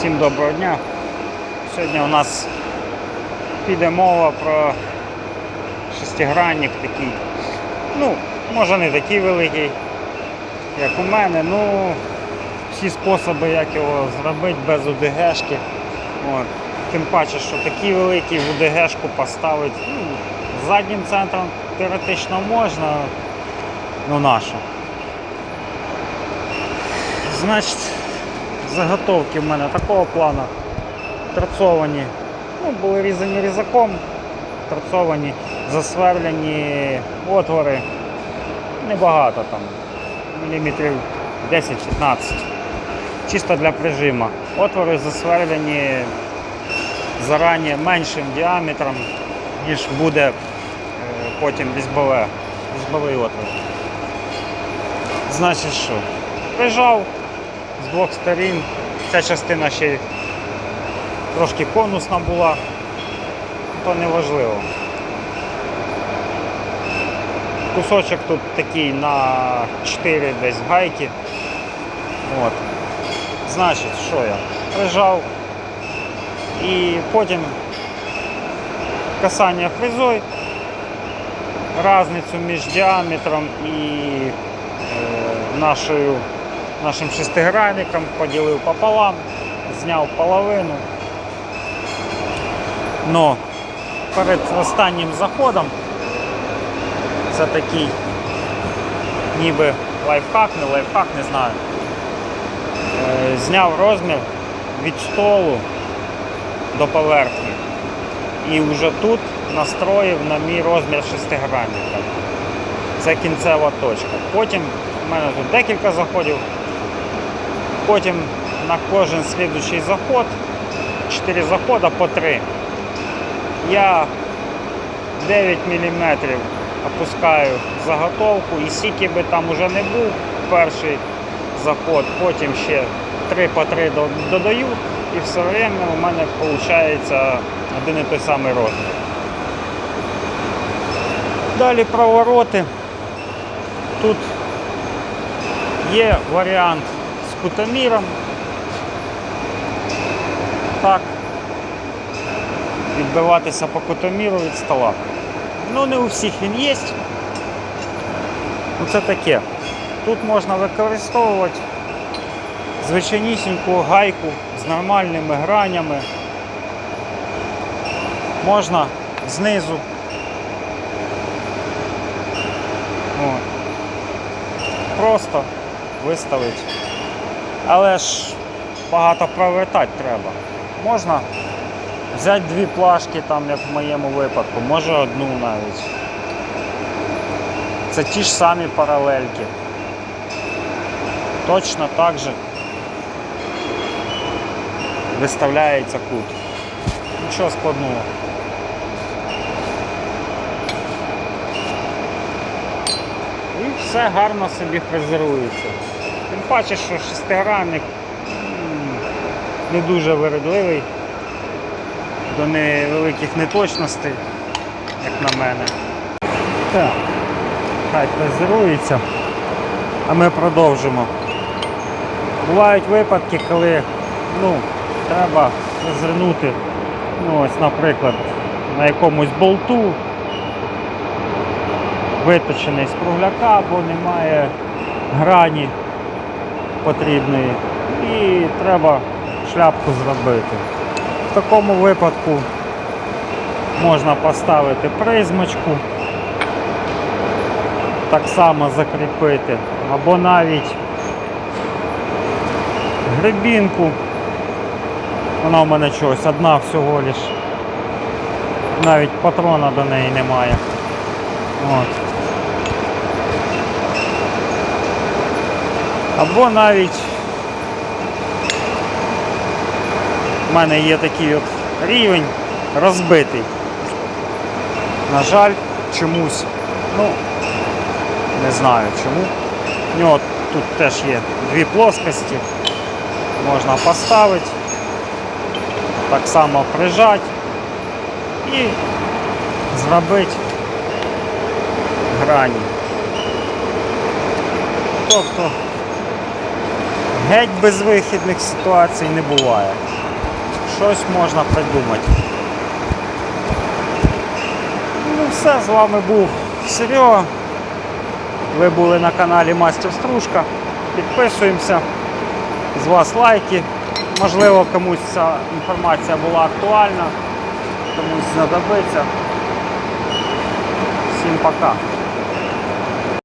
Всім доброго дня. Сьогодні у нас піде мова про шестигранник такий. Ну, може не такий великий, як у мене. Ну, всі способи, як його зробити без УДГшки. От. Тим паче, що такий великий в УДГшку поставити ну, заднім центром теоретично можна, ну нащо. Значить, заготовки в мене такого плану. Торцовані, ну, були різані різаком, торцовані, засверлені отвори. Небагато там, міліметрів 10-15. Чисто для прижима. Отвори засверлені зарані меншим діаметром, ніж буде е, потім різьбове, різьбовий отвір. Значить що? Прижав з двох сторін. Ця частина ще трошки конусна була, то не важливо. Кусочок тут такий на 4 десь гайки. От. Значить, що я? Прижав і потім касання фрезой, різницю між діаметром і е, нашою, нашим шестигранником поділив пополам, зняв половину. Но перед останнім заходом це такий ніби лайфхак, не лайфхак, не знаю. Е, Зняв розмір від столу до поверхні. І вже тут настроїв на мій розмір шестигранника. Це кінцева точка. Потім в мене тут декілька заходів. Потім на кожен слідуючий заход, 4 заходи по 3. Я 9 мм опускаю заготовку і скільки би там уже не був перший заход, потім ще 3 по 3 додаю і все время у мене виходить один і той самий розмір. Далі провороти. Тут є варіант кутоміром. Так. Відбиватися по кутоміру від стола. Ну не у всіх він є. Ну це таке. Тут можна використовувати звичайнісіньку гайку з нормальними гранями. Можна знизу. От. Просто виставити. Але ж багато провертати треба. Можна взяти дві плашки, там, як в моєму випадку, може одну навіть. Це ті ж самі паралельки. Точно так же виставляється кут. Нічого складного. І все гарно собі фрезерується. Тим паче, що шестигранник не дуже вередливий до невеликих неточностей, як на мене. Так, хай фрезерується, а ми продовжимо. Бувають випадки, коли ну, треба звернути, ну, ось, наприклад, на якомусь болту виточений з кругляка, бо немає грані потрібної. І треба шляпку зробити. В такому випадку можна поставити призмочку, так само закріпити, або навіть гребінку. Вона в мене чогось одна всього лиш. Навіть патрона до неї немає. От. Або навіть в мене є такий от рівень розбитий. На жаль, чомусь, ну, не знаю чому. У нього тут теж є дві плоскості. Можна поставити, так само прижати і зробити грані. Тобто Геть безвихідних ситуацій не буває. Щось можна придумати. Ну все, з вами був Серега. Ви були на каналі Мастер Стружка. Підписуємося. З вас лайки. Можливо, комусь ця інформація була актуальна, комусь знадобиться. Всім пока.